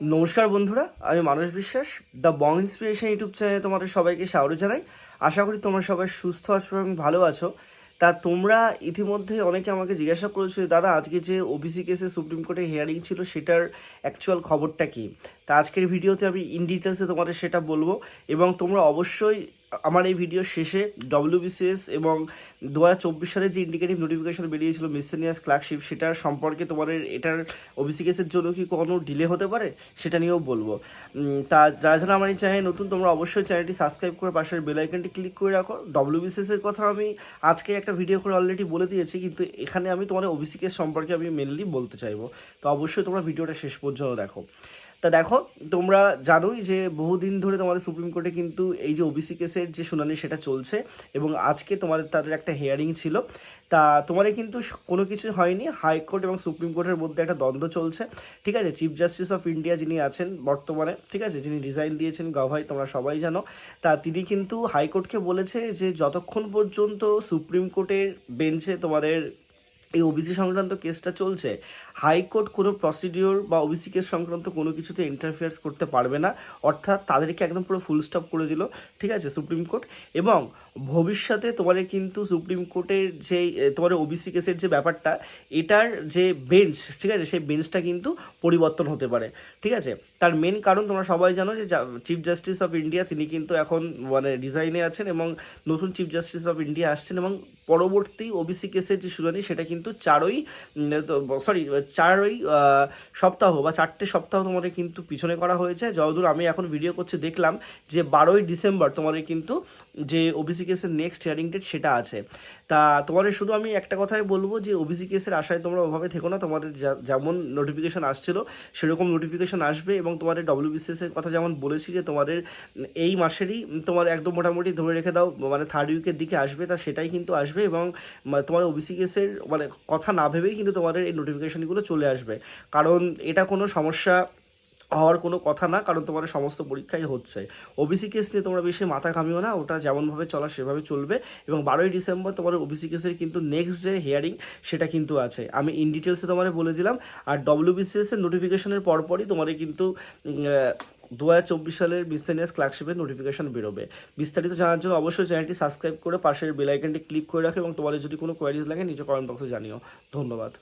নমস্কার বন্ধুরা, আমি মানস বিশ্বাস দ্য বং ইন্সপিরেশন ইউটিউব চ্যানেলে তোমাদের সবাইকে স্বাগত জানাই। আশা করি তোমরা সবাই সুস্থ আছো এবং ভালো আছো। তা তোমরা ইতিমধ্যে অনেকে আমাকে জিজ্ঞাসা করেছ দাদা, আজকে যে ওবিসি কেসে সুপ্রিম কোর্টে হিয়ারিং ছিল, সেটার অ্যাকচুয়াল খবরটা কী? তা আজকের ভিডিওতে আমি ইন ডিটেলসে তোমাদের সেটা বলব এবং তোমরা অবশ্যই আমার এই ভিডিও শেষে ডব্লিউবিসিএস এবং দু হাজার চব্বিশ সালে যে ইন্ডিকেটিভ নোটিফিকেশন বেরিয়েছিল মিসেনিয়াস ক্লার্কশিপ সেটার সম্পর্কে তোমাদের এটার ওবিসি কেসের জন্য কি কোনো ডিলে হতে পারে? সেটা নিয়েও বলব। তা যারা যারা আমার এই চ্যানেল নতুন, তোমরা অবশ্যই চ্যানেলটি সাবস্ক্রাইব করে পাশের বেল আইকনটি ক্লিক করে রাখো। ডব্লিউবিসিএস এর কথা আমি আজকে একটা ভিডিও করে অলরেডি বলে দিয়েছি, কিন্তু এখানে আমি তোমাদের ওবিসি কেস সম্পর্কে আমি মেনলি বলতে চাইব। তো অবশ্যই তোমরা ভিডিওটা শেষ পর্যন্ত দেখো। তা দেখো, তোমরা জানোই যে বহুদিন ধরে তোমাদের সুপ্রিম কোর্টে কিন্তু এই যে ওবিসি কেসের যে শুনানি সেটা চলছে এবং আজকে তোমাদের তাদের একটা হিয়ারিং ছিল। তা তোমাদের কিন্তু কোনো কিছু হয়নি। হাইকোর্ট এবং সুপ্রিম কোর্টের মধ্যে একটা দ্বন্দ্ব চলছে। ঠিক আছে? চিফ জাস্টিস অফ ইন্ডিয়া যিনি আছেন বর্তমানে, ঠিক আছে? যিনি রিজাইন দিয়েছেন গভাই তোমরা সবাই জানো। তা তিনি কিন্তু হাইকোর্টকে বলেছে যে যতক্ষণ পর্যন্ত সুপ্রিম কোর্টের বেঞ্চে তোমাদের এই ওবিসি সংক্রান্ত কেসটা চলছে হাইকোর্ট কোনো প্রসিডিওর বা ওবিসি কেস সংক্রান্ত কোনো কিছুতে ইন্টারফিয়ার্স করতে পারবে না। অর্থাৎ তাদেরকে একদম পুরো ফুল স্টপ করে দিল, ঠিক আছে, সুপ্রিম কোর্ট। এবং ভবিষ্যতে তোমাদের কিন্তু সুপ্রিম কোর্টের যে তোমার ওবিসি কেসের যে ব্যাপারটা, এটার যে বেঞ্চ ঠিক আছে, সেই বেঞ্চটা কিন্তু পরিবর্তন হতে পারে, ঠিক আছে। তার মেন কারণ তোমরা সবাই জানো যে চিফ জাস্টিস অফ ইন্ডিয়া তিনি কিন্তু এখন মানে ডিজাইনে আছেন এবং নতুন চিফ জাস্টিস অফ ইন্ডিয়া আসছেন এবং পরবর্তী ওবিসি কেসের যে শুনানি সেটা কিন্তু চারই সরি চারই সপ্তাহ বা চারটে সপ্তাহ তোমাদের কিন্তু পিছনে করা হয়েছে। যতদূর আমি এখন ভিডিও করছি, দেখলাম যে বারোই ডিসেম্বর তোমাদের কিন্তু যে ওবিসি কেসের নেক্সট হিয়ারিং ডেট সেটা আছে। তা তোমাদের শুধু আমি একটা কথাই বলব যে ওবিসি কেসের আশায় তোমরা ওভাবে থেকো না। তোমাদের যেমন নোটিফিকেশন আসছিল, সেরকম নোটিফিকেশান আসবে এবং তোমাদের ডব্লিউবিসিএস এর কথা যেমন বলেছি যে তোমাদের এই মাসেরই তোমার একদম মোটামুটি ধরে রেখে দাও মানে থার্ড উইকের দিকে আসবে, তা সেটাই কিন্তু আসবে এবং তোমার ওবিসি কেসের মানে কথা না ভেবেই কিন্তু তোমাদের এই নোটিফিকেশানগুলো চলে আসবে। কারণ এটা কোনো সমস্যা হওয়ার কোনো কথা না, কারণ তোমার সমস্ত পরীক্ষাই হচ্ছে। ওবিসি কেস নিয়ে তোমরা বেশি মাথা ঘামিও না, ওটা যেমনভাবে চলা সেভাবে চলবে। এবং বারোই ডিসেম্বর তোমার ওবিসি কেসের কিন্তু নেক্সট যে হিয়ারিং সেটা কিন্তু আছে। আমি ইন ডিটেলসে তোমাদের বলে দিলাম, আর ডব্লিউবিসিএস এর নোটিফিকেশনের পরপরই তোমাদের কিন্তু দু হাজার চব্বিশ সালের বিস্তারিয়াস ক্লার্কশিপের নোটিফিকেশন বেরোবে। বিস্তারিত জানার জন্য অবশ্যই চ্যানেলটি সাবস্ক্রাইব করে পাশের বেল আইকনটি ক্লিক করে রাখো এবং তোমাদের যদি কোনো কোয়ারিজ লাগে, নিচে কমেন্ট বক্সে জানিও। ধন্যবাদ।